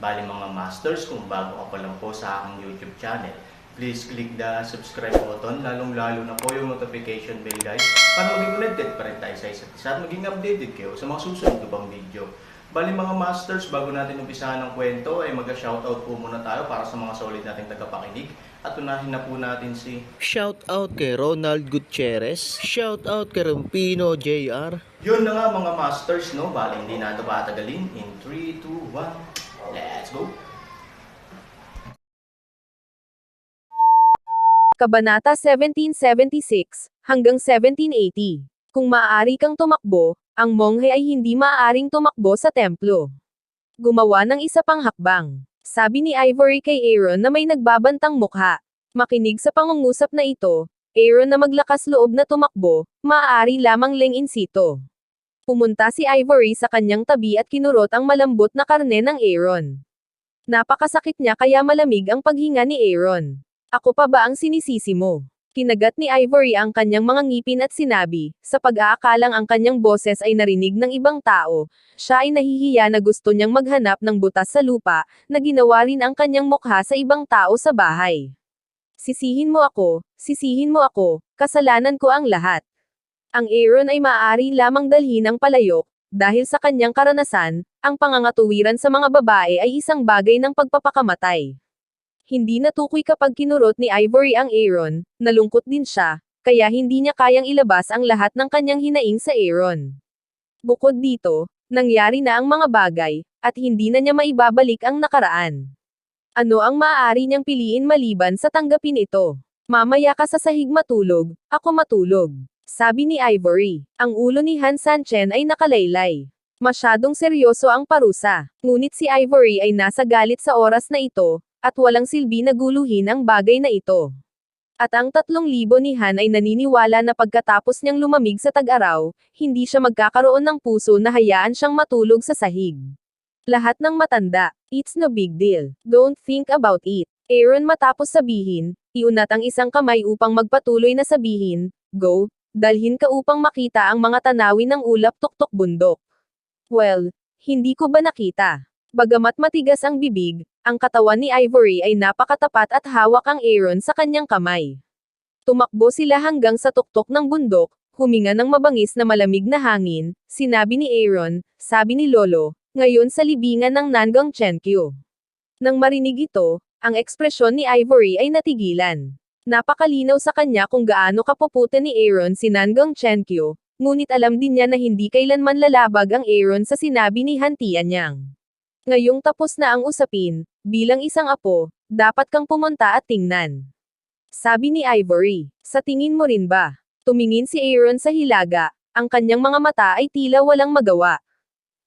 Bali mga masters, kung bago ka pa lang po sa aking YouTube channel, please click the subscribe button, lalong-lalo na po yung notification bell guys, para maging connected pa rin tayo sa isa't isa at maging updated kayo sa mga susunod ko pang video. Bali mga masters, bago natin umpisahan ng kwento, ay mag-shoutout po muna tayo para sa mga solid nating tagapakinig. At unahin na po natin si Shout out kay Ronald Gutierrez, shout out kay Rampino JR, Yun na nga mga masters, no? Bali, hindi na ito patagalin. In 3, 2, 1, let's go! Kabanata 1776 hanggang 1780. Kung maaari kang tumakbo, ang monghe ay hindi maaaring tumakbo sa templo. Gumawa ng isa pang hakbang. Sabi ni Ivory kay Aaron na may nagbabantang mukha. Makinig sa pangungusap na ito, Aaron na maglakas loob na tumakbo, maaari lamang leng in situ. Pumunta si Ivory sa kanyang tabi at kinurot ang malambot na karne ng Aaron. Napakasakit niya kaya malamig ang paghinga ni Aaron. Ako pa ba ang sinisisi mo? Kinagat ni Ivory ang kanyang mga ngipin at sinabi, sa pag-aakalang ang kanyang boses ay narinig ng ibang tao, siya ay nahihiya na gusto niyang maghanap ng butas sa lupa, na ginawa rin ang kanyang mukha sa ibang tao sa bahay. Sisihin mo ako, sisihin mo ako, kasalanan ko ang lahat. Ang Aaron ay maaari lamang dalhin ng palayok, dahil sa kanyang karanasan, ang pangangatuwiran sa mga babae ay isang bagay ng pagpapakamatay. Hindi natukoy kapag kinurot ni Ivory ang Aaron, nalungkot din siya, kaya hindi niya kayang ilabas ang lahat ng kanyang hinaing sa Aaron. Bukod dito, nangyari na ang mga bagay, at hindi na niya maibabalik ang nakaraan. Ano ang maaari niyang piliin maliban sa tanggapin ito? Mamaya ka sa sahig matulog, ako matulog. Sabi ni Ivory. Ang ulo ni Han Sanchen ay nakalaylay. Masyadong seryoso ang parusa. Ngunit si Ivory ay nasa galit sa oras na ito, at walang silbi na guluhin ang bagay na ito. At ang tatlong libo ni Han ay naniniwala na pagkatapos niyang lumamig sa tag-araw, hindi siya magkakaroon ng puso na hayaan siyang matulog sa sahig. Lahat ng matanda, it's no big deal. Don't think about it. Aaron matapos sabihin, iunat ang isang kamay upang magpatuloy na sabihin, go, dalhin ka upang makita ang mga tanawin ng ulap tuktok bundok. Well, hindi ko ba nakita? Bagamat matigas ang bibig, ang katawan ni Ivory ay napakatapat at hawak ang Aaron sa kanyang kamay. Tumakbo sila hanggang sa tuktok ng bundok, huminga ng mabangis na malamig na hangin, sinabi ni Aaron, sabi ni Lolo, ngayon sa libingan ng Nangang Chenkyu. Nang marinig ito, ang ekspresyon ni Ivory ay natigilan. Napakalinaw sa kanya kung gaano kapuputa ni Aaron si Nangang Chenkyu, ngunit alam din niya na hindi kailanman lalabag ang Aaron sa sinabi ni Hantian niyang. Ngayong tapos na ang usapin, bilang isang apo, dapat kang pumunta at tingnan. Sabi ni Ivory, sa tingin mo rin ba? Tumingin si Aaron sa hilaga, ang kanyang mga mata ay tila walang magawa.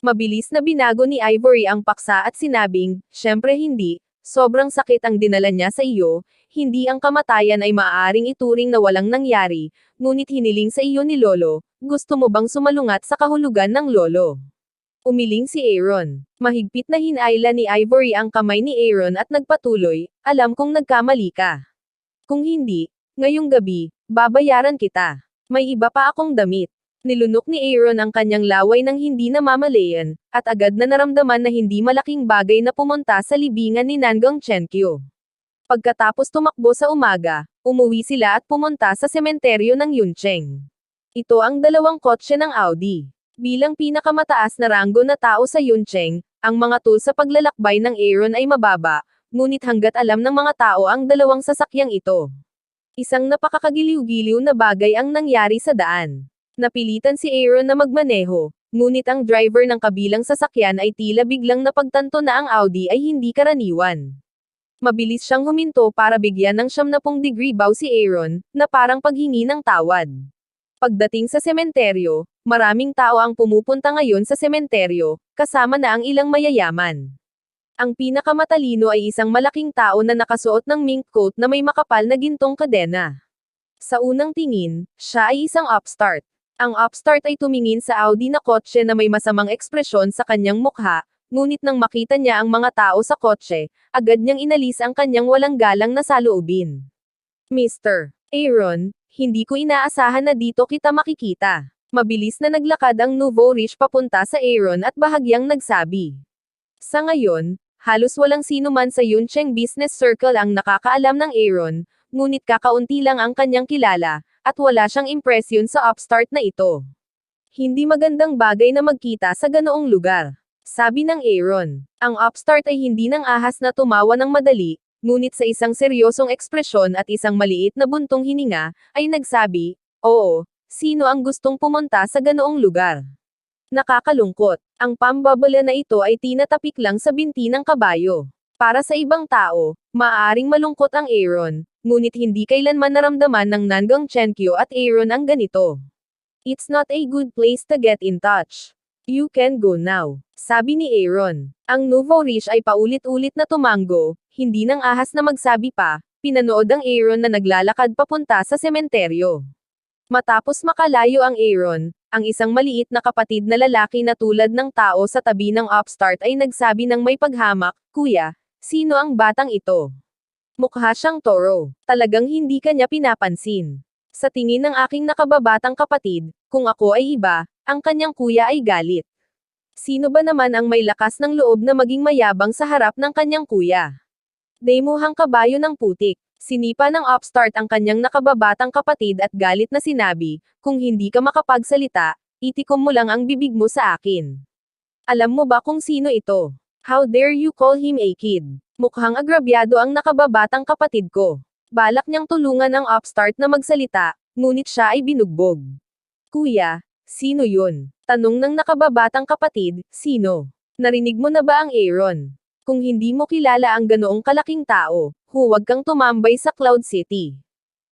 Mabilis na binago ni Ivory ang paksa at sinabing, syempre hindi, sobrang sakit ang dinala niya sa iyo, hindi ang kamatayan ay maaaring ituring na walang nangyari, ngunit hiniling sa iyo ni Lolo, gusto mo bang sumalungat sa kahulugan ng Lolo? Umiling si Aaron. Mahigpit na hinayla ni Ivory ang kamay ni Aaron at nagpatuloy, alam kong nagkamali ka. Kung hindi, ngayong gabi, babayaran kita. May iba pa akong damit. Nilunok ni Aaron ang kanyang laway ng hindi namamalayan, at agad na naramdaman na hindi malaking bagay na pumunta sa libingan ni Nangang Chenkyu. Pagkatapos tumakbo sa umaga, umuwi sila at pumunta sa sementeryo ng Yuncheng. Ito ang dalawang kotse ng Audi. Bilang pinakamataas na ranggo na tao sa Yuncheng, ang mga tool sa paglalakbay ng Aaron ay mababa, ngunit hanggat alam ng mga tao ang dalawang sasakyang ito. Isang napakakagiliw-giliw na bagay ang nangyari sa daan. Napilitan si Aaron na magmaneho, ngunit ang driver ng kabilang sasakyan ay tila biglang napagtanto na ang Audi ay hindi karaniwan. Mabilis siyang huminto para bigyan ng 70 degree bow si Aaron, na parang paghingi ng tawad. Pagdating sa sementeryo, maraming tao ang pumupunta ngayon sa sementeryo, kasama na ang ilang mayayaman. Ang pinakamatalino ay isang malaking tao na nakasuot ng mink coat na may makapal na gintong kadena. Sa unang tingin, siya ay isang upstart. Ang upstart ay tumingin sa Audi na kotse na may masamang ekspresyon sa kanyang mukha, ngunit nang makita niya ang mga tao sa kotse, agad niyang inalis ang kanyang walang galang na saloobin. Mr. Aaron, hindi ko inaasahan na dito kita makikita. Mabilis na naglakad ang Nouveau Riche papunta sa Aaron at bahagyang nagsabi. Sa ngayon, halos walang sino man sa Yuncheng Business Circle ang nakakaalam ng Aaron, ngunit kakaunti lang ang kanyang kilala, at wala siyang impresyon sa upstart na ito. Hindi magandang bagay na magkita sa ganoong lugar. Sabi ng Aaron, ang upstart ay hindi nang ahas na tumawa ng madali, ngunit sa isang seryosong ekspresyon at isang maliit na buntong hininga, ay nagsabi, Oo, sino ang gustong pumunta sa ganoong lugar? Nakakalungkot. Ang pambabala na ito ay tinatapik lang sa binti ng kabayo. Para sa ibang tao, maaaring malungkot ang Aaron, ngunit hindi kailanman naramdaman ng Nangang Chenkyo at Aaron ang ganito. It's not a good place to get in touch. You can go now. Sabi ni Aaron. Ang Nouveau Riche ay paulit-ulit na tumango, hindi nang ahas na magsabi pa, pinanood ang Aaron na naglalakad papunta sa sementeryo. Matapos makalayo ang Aaron, ang isang maliit na kapatid na lalaki na tulad ng tao sa tabi ng upstart ay nagsabi ng may paghamak, Kuya, sino ang batang ito? Mukha siyang toro. Talagang hindi kanya pinapansin. Sa tingin ng aking nakababatang kapatid, kung ako ay iba, ang kanyang kuya ay galit. Sino ba naman ang may lakas ng loob na maging mayabang sa harap ng kanyang kuya? Demuhang kabayo ng putik. Sinipa ng upstart ang kanyang nakababatang kapatid at galit na sinabi, kung hindi ka makapagsalita, itikom mo lang ang bibig mo sa akin. Alam mo ba kung sino ito? How dare you call him a kid? Mukhang agrabyado ang nakababatang kapatid ko. Balak niyang tulungan ang upstart na magsalita, ngunit siya ay binugbog. Kuya, sino yun? Tanong ng nakababatang kapatid, sino? Narinig mo na ba ang Aaron? Kung hindi mo kilala ang ganoong kalaking tao, huwag kang tumambay sa Cloud City.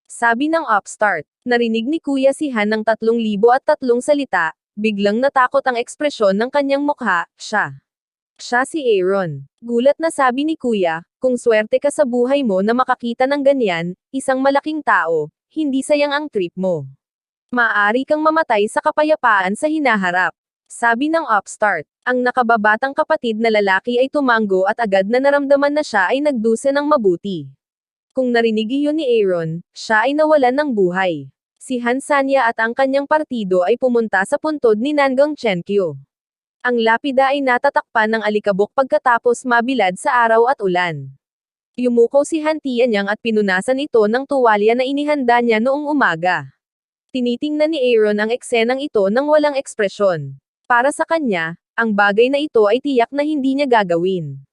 Sabi ng upstart, narinig ni Kuya si Han ng tatlong libo at tatlong salita, biglang natakot ang ekspresyon ng kanyang mukha, siya. Siya si Aaron. Gulat na sabi ni Kuya, kung swerte ka sa buhay mo na makakita ng ganyan, isang malaking tao, hindi sayang ang trip mo. Maaari kang mamatay sa kapayapaan sa hinaharap. Sabi ng upstart, ang nakababatang kapatid na lalaki ay tumango at agad na naramdaman na siya ay nagdusa ng mabuti. Kung narinig iyon ni Aaron, siya ay nawalan ng buhay. Si Hansanya at ang kanyang partido ay pumunta sa puntod ni Nangang Chenkyo. Ang lapida ay natatakpan ng alikabok pagkatapos mabilad sa araw at ulan. Yumuko si Hantianyang at pinunasan ito ng tuwalya na inihanda niya noong umaga. Tinitingnan ni Aaron ang eksenang ito ng walang ekspresyon. Para sa kanya, ang bagay na ito ay tiyak na hindi niya gagawin.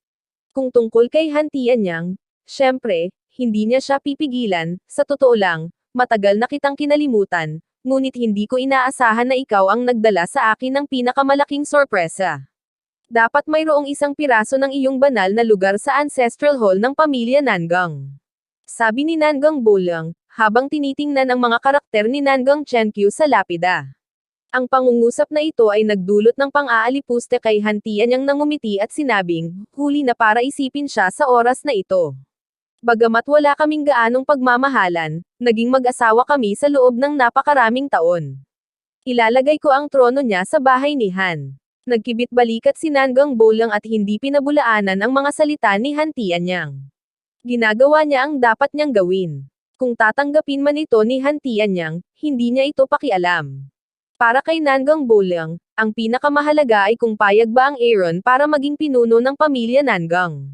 Kung tungkol kay Hantianyang, syempre, hindi niya siya pipigilan, sa totoo lang, matagal na kitang kinalimutan, ngunit hindi ko inaasahan na ikaw ang nagdala sa akin ng pinakamalaking sorpresa. Dapat mayroong isang piraso ng iyong banal na lugar sa ancestral hall ng pamilya Nangang. Sabi ni Nangang Bolang, habang tinitingnan ang mga karakter ni Nangang Chenkyu sa lapida. Ang pangungusap na ito ay nagdulot ng pang-aalipuste kay Hantian niyang nangumiti at sinabing, huli na para isipin siya sa oras na ito. Bagamat wala kaming gaanong pagmamahalan, naging mag-asawa kami sa loob ng napakaraming taon. Ilalagay ko ang trono niya sa bahay ni Han. Nagkibit balikat si Nangang Bolang at hindi pinabulaanan ang mga salita ni Hantian niyang. Ginagawa niya ang dapat niyang gawin. Kung tatanggapin man ito ni Hantian niyang, hindi niya ito pakialam. Para kay Nangang Bolang, ang pinakamahalaga ay kung payag ba ang Aaron para maging pinuno ng pamilya Nangang.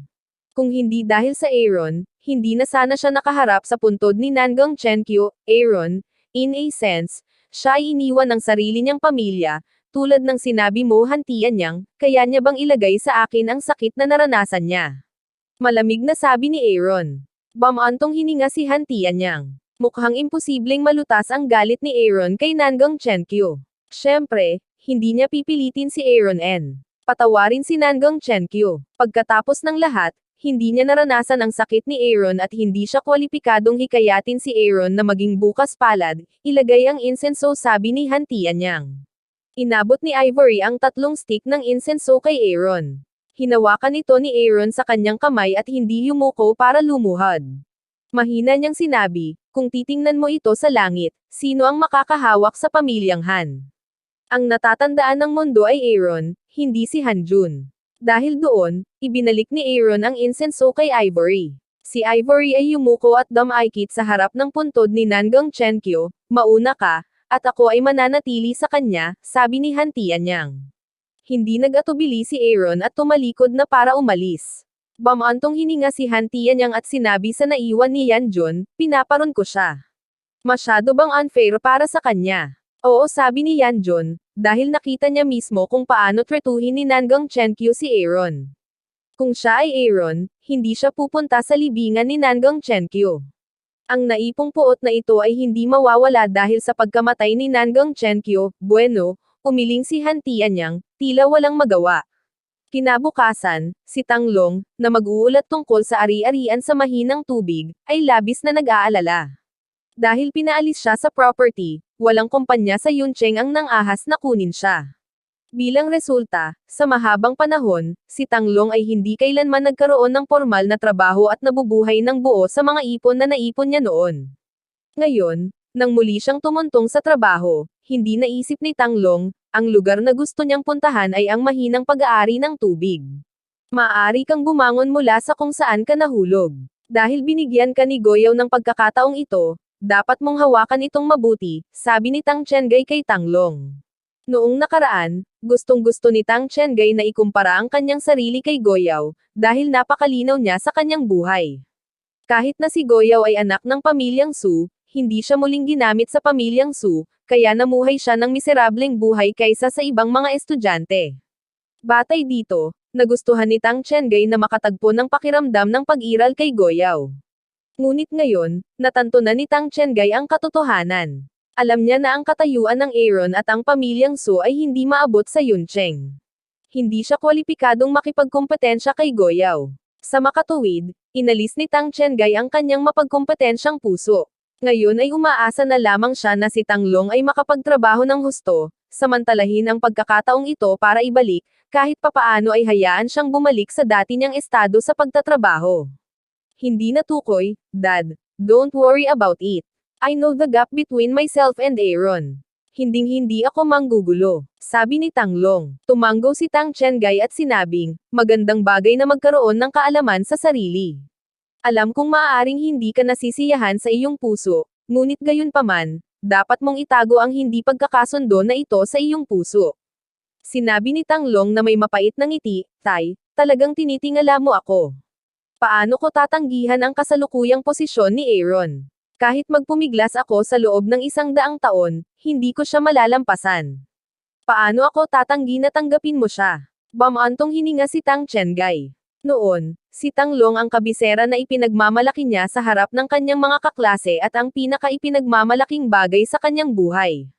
Kung hindi dahil sa Aaron, hindi na sana siya nakaharap sa puntod ni Nangang Chenkyo, Aaron, in a sense, siya ay iniwan ng sarili niyang pamilya, tulad ng sinabi mo hantian niyang, kaya niya bang ilagay sa akin ang sakit na naranasan niya. Malamig na sabi ni Aaron. Bamantong hininga si hantian niyang. Mukhang imposibleng malutas ang galit ni Aaron kay Nangang Chenkyo. Siyempre, hindi niya pipilitin si Aaron N. Patawarin si Nangang Chenkyo. Pagkatapos ng lahat, hindi niya naranasan ang sakit ni Aaron at hindi siya kwalipikadong hikayatin si Aaron na maging bukas palad, ilagay ang insenso sabi ni Hantian niyang. Inabot ni Ivory ang tatlong stick ng insenso kay Aaron. Hinawakan ito ni Aaron sa kanyang kamay at hindi yumuko para lumuhad. Mahina niyang sinabi, kung titingnan mo ito sa langit, sino ang makakahawak sa pamilyang Han? Ang natatandaan ng mundo ay Aaron, hindi si Hanjun. Dahil doon, ibinalik ni Aaron ang insenso kay Ivory. Si Ivory ay yumuko at damaykit sa harap ng puntod ni Nangang Chenkyo, mauna ka, at ako ay mananatili sa kanya, sabi ni Hantian niyang. Hindi nag-atubili si Aaron at tumalikod na para umalis. Bamantong hininga si Hantian niyang at sinabi sa naiwan ni Yanjun, pinaparon ko siya. Masyado bang unfair para sa kanya? Oo sabi ni Yanjun, dahil nakita niya mismo kung paano tretuhin ni Nangang Chenkyu si Aaron. Kung siya ay Aaron, hindi siya pupunta sa libingan ni Nangang Chenkyu. Ang naipong puot na ito ay hindi mawawala dahil sa pagkamatay ni Nangang Chenkyu, bueno, umiling si Hantian niyang, tila walang magawa. Kinabukasan, si Tanglong, na mag-uulat tungkol sa ari-arian sa mahinang tubig, ay labis na nag-aalala. Dahil pinaalis siya sa property, walang kumpanya sa Yuncheng ang nang-ahas na kunin siya. Bilang resulta, sa mahabang panahon, si Tanglong ay hindi kailanman nagkaroon ng formal na trabaho at nabubuhay ng buo sa mga ipon na naipon niya noon. Ngayon, nang muli siyang tumuntong sa trabaho, hindi naisip ni Tanglong, ang lugar na gusto niyang puntahan ay ang mahinang pag-aari ng tubig. Maaari kang bumangon mula sa kung saan ka nahulog. Dahil binigyan ka ni Goyaw ng pagkakataong ito, dapat mong hawakan itong mabuti, sabi ni Tang Chengay kay Tanglong. Noong nakaraan, gustong-gusto ni Tang Chengay na ikumpara ang kanyang sarili kay Goyaw, dahil napakalinaw niya sa kanyang buhay. Kahit na si Goyaw ay anak ng pamilyang Su, hindi siya muling ginamit sa pamilyang Su, kaya namuhay siya ng miserableng buhay kaysa sa ibang mga estudyante. Batay dito, nagustuhan ni Tang Chengay na makatagpo ng pakiramdam ng pag-iral kay Goyaw. Ngunit ngayon, natanto na ni Tang Chengay ang katotohanan. Alam niya na ang katayuan ng Aaron at ang pamilyang Su ay hindi maabot sa Yuncheng. Hindi siya kwalipikadong makipagkompetensya kay Goyaw. Sa makatuwid, inalis ni Tang Chengay ang kanyang mapagkompetensyang puso. Ngayon ay umaasa na lamang siya na si Tanglong ay makapagtrabaho ng husto, samantalahin ang pagkakataong ito para ibalik, kahit papaano ay hayaan siyang bumalik sa dati niyang estado sa pagtatrabaho. Hindi natukoy, Dad. Don't worry about it. I know the gap between myself and Aaron. Hinding-hindi ako manggugulo. Sabi ni Tanglong. Tumanggo si Tang Chengay at sinabing, magandang bagay na magkaroon ng kaalaman sa sarili. Alam kong maaaring hindi ka nasisiyahan sa iyong puso, ngunit gayon paman, dapat mong itago ang hindi pagkakasundo na ito sa iyong puso. Sinabi ni Tanglong na may mapait na ngiti, Tay, talagang tinitingala mo ako. Paano ko tatanggihan ang kasalukuyang posisyon ni Aaron? Kahit magpumiglas ako sa loob ng isang daang taon, hindi ko siya malalampasan. Paano ako tatanggi na tanggapin mo siya? Bamantong hininga si Tang Chengay. Noon, si Tanglong ang kabisera na ipinagmamalaki niya sa harap ng kanyang mga kaklase at ang pinaka-ipinagmamalaking bagay sa kanyang buhay.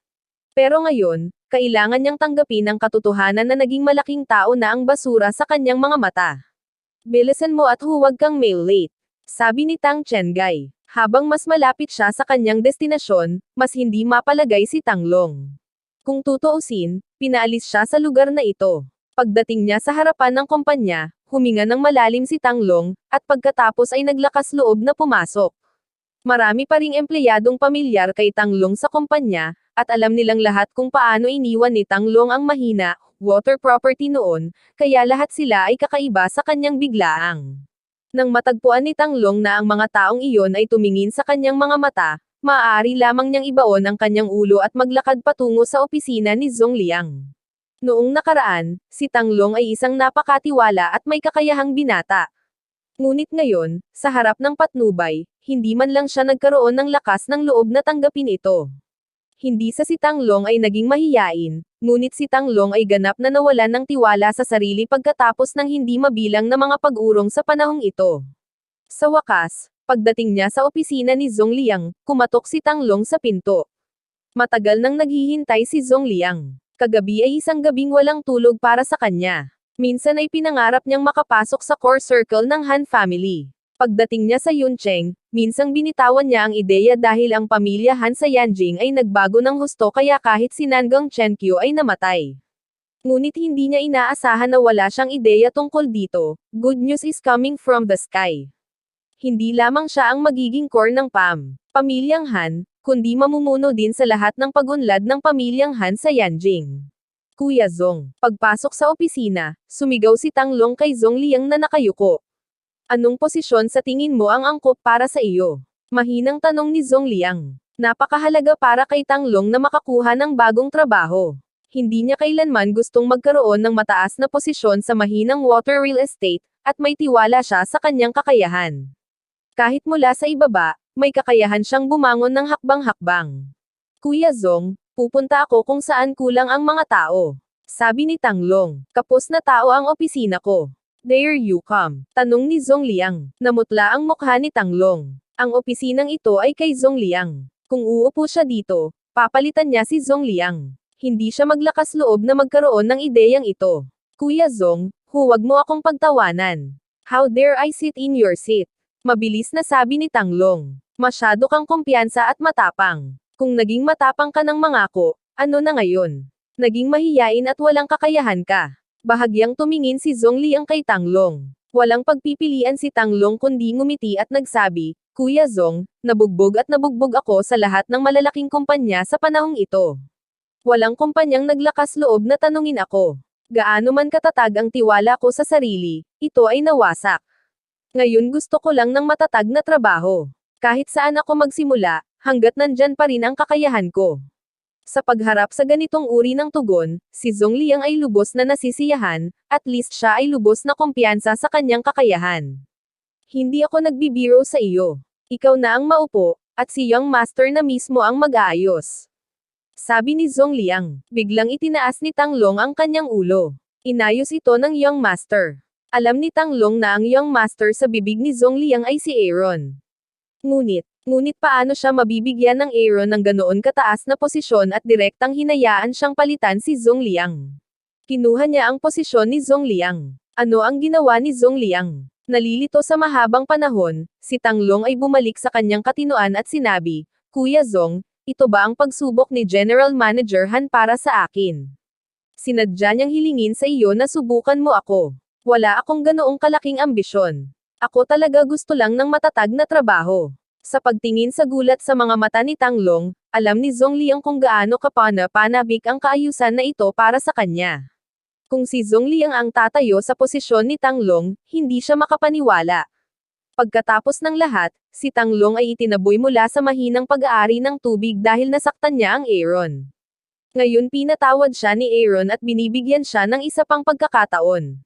Pero ngayon, kailangan niyang tanggapin ang katotohanan na naging malaking tao na ang basura sa kanyang mga mata. Bilisan mo at huwag kang mail late. Sabi ni Tang Chengay. Habang mas malapit siya sa kanyang destinasyon, mas hindi mapalagay si Tanglong. Kung tutuusin, pinaalis siya sa lugar na ito. Pagdating niya sa harapan ng kumpanya, huminga ng malalim si Tanglong, at pagkatapos ay naglakas loob na pumasok. Marami pa ring empleyadong pamilyar kay Tanglong sa kumpanya, at alam nilang lahat kung paano iniwan ni Tanglong ang mahina, water property noon, kaya lahat sila ay kakaiba sa kanyang biglaang. Nang matagpuan ni Tanglong na ang mga taong iyon ay tumingin sa kanyang mga mata, maaari lamang niyang ibaon ang kanyang ulo at maglakad patungo sa opisina ni Zhong Liang. Noong nakaraan, si Tanglong ay isang napakatiwala at may kakayahang binata. Ngunit ngayon, sa harap ng patnubay, hindi man lang siya nagkaroon ng lakas ng loob na tanggapin ito. Hindi sa si Tanglong ay naging mahiyain, ngunit si Tanglong ay ganap na nawalan ng tiwala sa sarili pagkatapos ng hindi mabilang na mga pag-urong sa panahong ito. Sa wakas, pagdating niya sa opisina ni Zhong Liang, kumatok si Tanglong sa pinto. Matagal nang naghihintay si Zhong Liang. Kagabi ay isang gabing walang tulog para sa kanya. Minsan ay pinangarap niyang makapasok sa core circle ng Han family. Pagdating niya sa Yuncheng, minsang binitawan niya ang ideya dahil ang pamilya Han sa Yanjing ay nagbago ng husto kaya kahit si Nangang Chenkyu ay namatay. Ngunit hindi niya inaasahan na wala siyang ideya tungkol dito, good news is coming from the sky. Hindi lamang siya ang magiging core ng PAM, pamilyang Han, kundi mamumuno din sa lahat ng pagunlad ng pamilyang Han sa Yanjing. Kuya Zong, pagpasok sa opisina, sumigaw si Tanglong kay Zong Liang na nakayuko. Anong posisyon sa tingin mo ang angkop para sa iyo? Mahinang tanong ni Zong Liang. Napakahalaga para kay Tanglong na makakuha ng bagong trabaho. Hindi niya kailanman gustong magkaroon ng mataas na posisyon sa mahinang water real estate, at may tiwala siya sa kanyang kakayahan. Kahit mula sa ibaba, may kakayahan siyang bumangon ng hakbang-hakbang. Kuya Zong, pupunta ako kung saan kulang ang mga tao. Sabi ni Tanglong, kapos na tao ang opisina ko. There you come. Tanong ni Zong Liang. Namutla ang mukha ni Tanglong. Ang opisinang ito ay kay Zong Liang. Kung uupo siya dito, papalitan niya si Zong Liang. Hindi siya maglakas loob na magkaroon ng ideyang ito. Kuya Zong, huwag mo akong pagtawanan. How dare I sit in your seat? Mabilis na sabi ni Tanglong. Masyado kang kumpiyansa at matapang. Kung naging matapang ka ng mangako, ano na ngayon? Naging mahiyain at walang kakayahan ka. Bahagyang tumingin si Zong Liang kay Tanglong. Walang pagpipilian si Tanglong kundi ngumiti at nagsabi, Kuya Zong, nabugbog at nabugbog ako sa lahat ng malalaking kumpanya sa panahong ito. Walang kumpanyang naglakas loob na tanungin ako. Gaano man katatag ang tiwala ko sa sarili, ito ay nawasak. Ngayon gusto ko lang ng matatag na trabaho. Kahit saan ako magsimula, hanggat nandyan pa rin ang kakayahan ko. Sa pagharap sa ganitong uri ng tugon, si Zong Liang ay lubos na nasisiyahan, at least siya ay lubos na kumpiyansa sa kanyang kakayahan. Hindi ako nagbibiro sa iyo. Ikaw na ang maupo, at si Young Master na mismo ang mag-aayos. Sabi ni Zong Liang, biglang itinaas ni Tanglong ang kanyang ulo. Inayos ito ng Young Master. Alam ni Tanglong na ang Young Master sa bibig ni Zong Liang ay si Aaron. Ngunit, Ngunit paano siya mabibigyan ng Aaron ng ganoon kataas na posisyon at direktang hinayaan siyang palitan si Zong Liang? Kinuha niya ang posisyon ni Zong Liang. Ano ang ginawa ni Zong Liang? Nalilito sa mahabang panahon, si Tanglong ay bumalik sa kanyang katinoan at sinabi, Kuya Zong, ito ba ang pagsubok ni General Manager Han para sa akin? Sinadya niyang hilingin sa iyo na subukan mo ako. Wala akong ganoong kalaking ambisyon. Ako talaga gusto lang ng matatag na trabaho. Sa pagtingin sa gulat sa mga mata ni Tanglong, alam ni Zong Liang kung gaano kapana-panabik ang kaayusan na ito para sa kanya. Kung si Zong Liang ang tatayo sa posisyon ni Tanglong, hindi siya makapaniwala. Pagkatapos ng lahat, si Tanglong ay itinaboy mula sa mahinang pag-aari ng tubig dahil nasaktan niya ang Aaron. Ngayon pinatawad siya ni Aaron at binibigyan siya ng isa pang pagkakataon.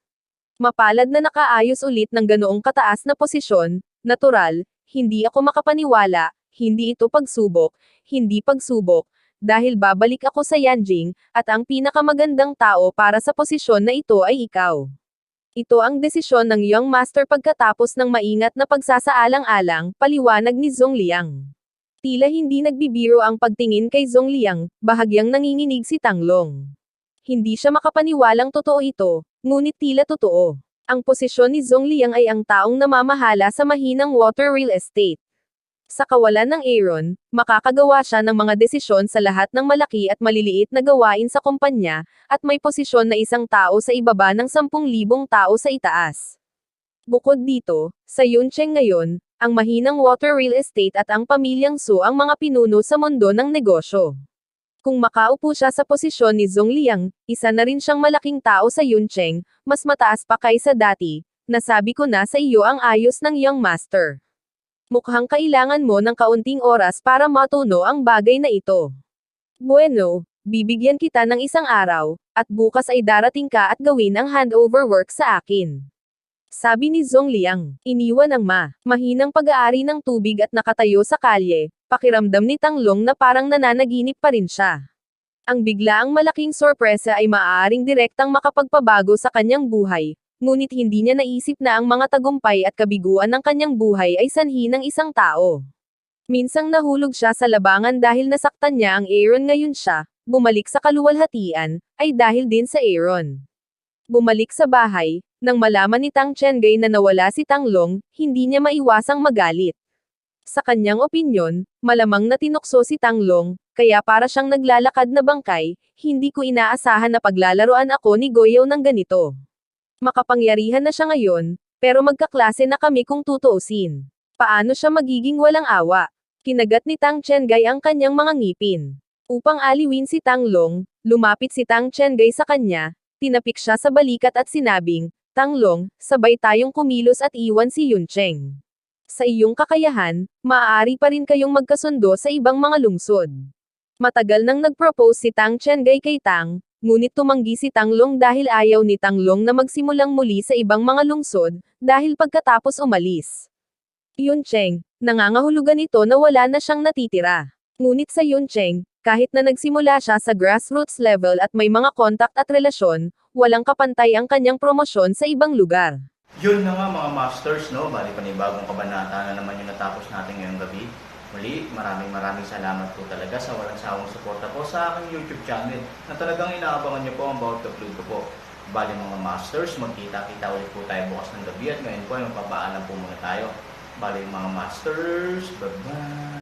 Mapalad na nakaayos ulit ng ganoong kataas na posisyon, natural, hindi ako makapaniwala, hindi ito pagsubok, hindi pagsubok, dahil babalik ako sa Yanjing, at ang pinakamagandang tao para sa posisyon na ito ay ikaw. Ito ang desisyon ng Young Master pagkatapos ng maingat na pagsasaalang-alang, paliwanag ni Zong Liang. Tila hindi nagbibiro ang pagtingin kay Zong Liang, bahagyang nanginginig si Tanglong. Hindi siya makapaniwalang totoo ito, ngunit tila totoo. Ang posisyon ni Zong Liang ay ang taong namamahala sa mahinang water real estate. Sa kawalan ng Aaron, makakagawa siya ng mga desisyon sa lahat ng malaki at maliliit na gawain sa kumpanya, at may posisyon na isang tao sa ibaba ng 10,000 tao sa itaas. Bukod dito, sa Yuncheng ngayon, ang mahinang water real estate at ang pamilyang Su ang mga pinuno sa mundo ng negosyo. Kung makaupo siya sa posisyon ni Zong Liang, isa na rin siyang malaking tao sa Yuncheng, mas mataas pa kaysa dati, nasabi ko na sa iyo ang ayos ng Young Master. Mukhang kailangan mo ng kaunting oras para matuno ang bagay na ito. Bueno, bibigyan kita ng isang araw, at bukas ay darating ka at gawin ang handover work sa akin. Sabi ni Zong Liang, iniwan ang ma, mahinang pag-aari ng tubig at nakatayo sa kalye, pakiramdam ni Tanglong na parang nananaginip pa rin siya. Ang biglaang malaking sorpresa ay maaaring direktang makapagpabago sa kanyang buhay, ngunit hindi niya naisip na ang mga tagumpay at kabiguan ng kanyang buhay ay sanhi ng isang tao. Minsang nahulog siya sa labangan dahil nasaktan niya ang Aaron ngayon siya, bumalik sa kaluwalhatian, ay dahil din sa Aaron. Bumalik sa bahay, nang malaman ni Tang Chengay na nawala si Tang Long, hindi niya maiwasang magalit. Sa kanyang opinyon, malamang na tinukso si Tang Long, kaya para siyang naglalakad na bangkay, hindi ko inaasahan na paglalaroan ako ni Goyo ng ganito. Makapangyarihan na siya ngayon, pero magkaklase na kami kung tutuusin. Paano siya magiging walang awa? Kinagat ni Tang Chengay ang kanyang mga ngipin. Upang aliwin si Tang Long, lumapit si Tang Chengay sa kanya, tinapik siya sa balikat at sinabing, Tang Long, sabay tayong kumilos at iwan si Yun Cheng. Sa iyong kakayahan, maaari pa rin kayong magkasundo sa ibang mga lungsod. Matagal nang nag-propose si Tang Chengay kay Tang, ngunit tumanggi si Tang Long dahil ayaw ni Tang Long na magsimulang muli sa ibang mga lungsod, dahil pagkatapos umalis. Yun Cheng, nangangahulugan ito na wala na siyang natitira. Ngunit sa Yun Cheng, kahit na nagsimula siya sa grassroots level at may mga kontak at relasyon, walang kapantay ang kanyang promosyon sa ibang lugar. Yun na nga mga masters, no? Bali panibagong kabanata na naman yung natapos natin ngayong gabi. Muli, maraming maraming salamat po talaga sa walang sawang suporta po sa aking YouTube channel na talagang inaabangan niyo po ang bawat upload ko po. Bali mga masters, magkita-kita ulit po tayo bukas ng gabi at ngayon po ay magpapaalam po muna tayo. Bali mga masters, bye-bye!